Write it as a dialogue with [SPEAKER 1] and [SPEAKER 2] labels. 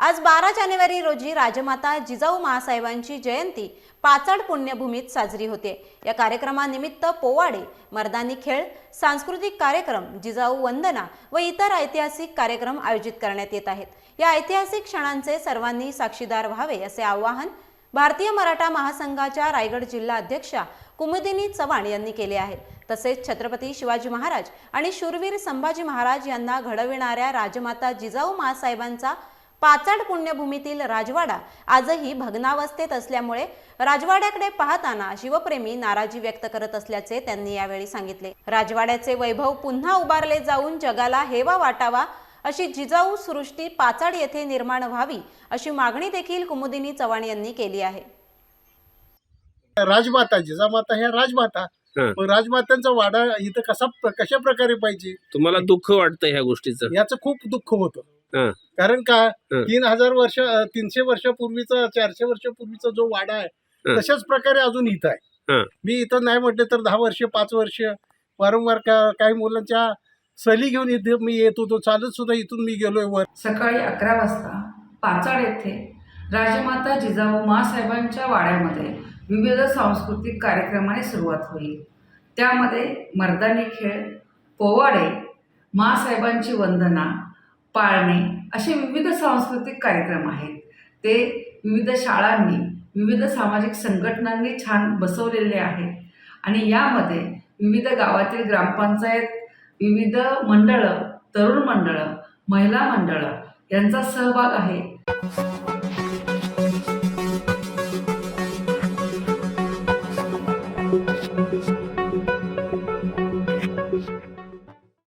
[SPEAKER 1] आज बारा जानेवारी रोजी राजमाता जिजाऊ महासाहेबांची जयंती पाचड पुण्यभूमीत साजरी होते. या कार्यक्रमानिमित्त पोवाडे मर्दानी खेळ सांस्कृतिक कार्यक्रम जिजाऊ वंदना व इतर ऐतिहासिक कार्यक्रम आयोजित करण्यात येत आहेत. या ऐतिहासिक क्षणांचे सर्वांनी साक्षीदार व्हावे असे आवाहन भारतीय मराठा महासंघाच्या रायगड जिल्हा अध्यक्षा कुमुदिनी चव्हाण यांनी केले आहे. तसेच छत्रपती शिवाजी महाराज आणि शूरवीर संभाजी महाराज यांना घडविणाऱ्या राजमाता जिजाऊ महासाहेबांचा पाचाड पुण्यभूमीतील राजवाडा आजही भग्नावस्थेत असल्यामुळे राजवाड्याकडे पाहताना शिवप्रेमी नाराजी व्यक्त करत असल्याचे त्यांनी यावेळी सांगितले. राजवाड्याचे वैभव पुन्हा उभारले जाऊन जगाला हेवा वाटावा अशी जिजाऊ सृष्टी पाचाड येथे निर्माण व्हावी अशी मागणी देखील कुमुदिनी चव्हाण यांनी केली आहे.
[SPEAKER 2] राजमाता जिजामाता ह्या राजमाता. मग राजमातांचा वाडा इथं कसा कशा प्रकारे पाहिजे?
[SPEAKER 3] तुम्हाला दुःख वाटतं ह्या गोष्टीचं?
[SPEAKER 2] याचं खूप दुःख होतं. कारण का. तीन हजार वर्ष तीनशे वर्षापूर्वीचा चारशे वर्षापूर्वीचा जो वाडा आहे
[SPEAKER 3] हा.
[SPEAKER 2] तशाच प्रकारे अजून इथं
[SPEAKER 3] हा.
[SPEAKER 2] आहे मी इथं नाही म्हटलं तर दहा वर्ष पाच वर्ष वारंवार का काही मुलांच्या सली घेऊन इथे मी येत होतो चालत सुद्धा इथून मी गेलोय वर
[SPEAKER 4] सकाळी अकरा वाजता पाचाड येथे राजमाता जिजाऊ मासाहेबांच्या वाड्यामध्ये विविध सांस्कृतिक कार्यक्रमाने सुरुवात होईल त्यामध्ये मर्दानी खेळ पोवाडे मासाहेबांची वंदना पाळणे असे विविध सांस्कृतिक कार्यक्रम आहेत. ते विविध शाळांनी विविध सामाजिक संघटनांनी छान बसवलेले आहेत. आणि यामध्ये विविध गावातील ग्रामपंचायत विविध मंडळं तरुण मंडळं महिला मंडळं यांचा सहभाग आहे.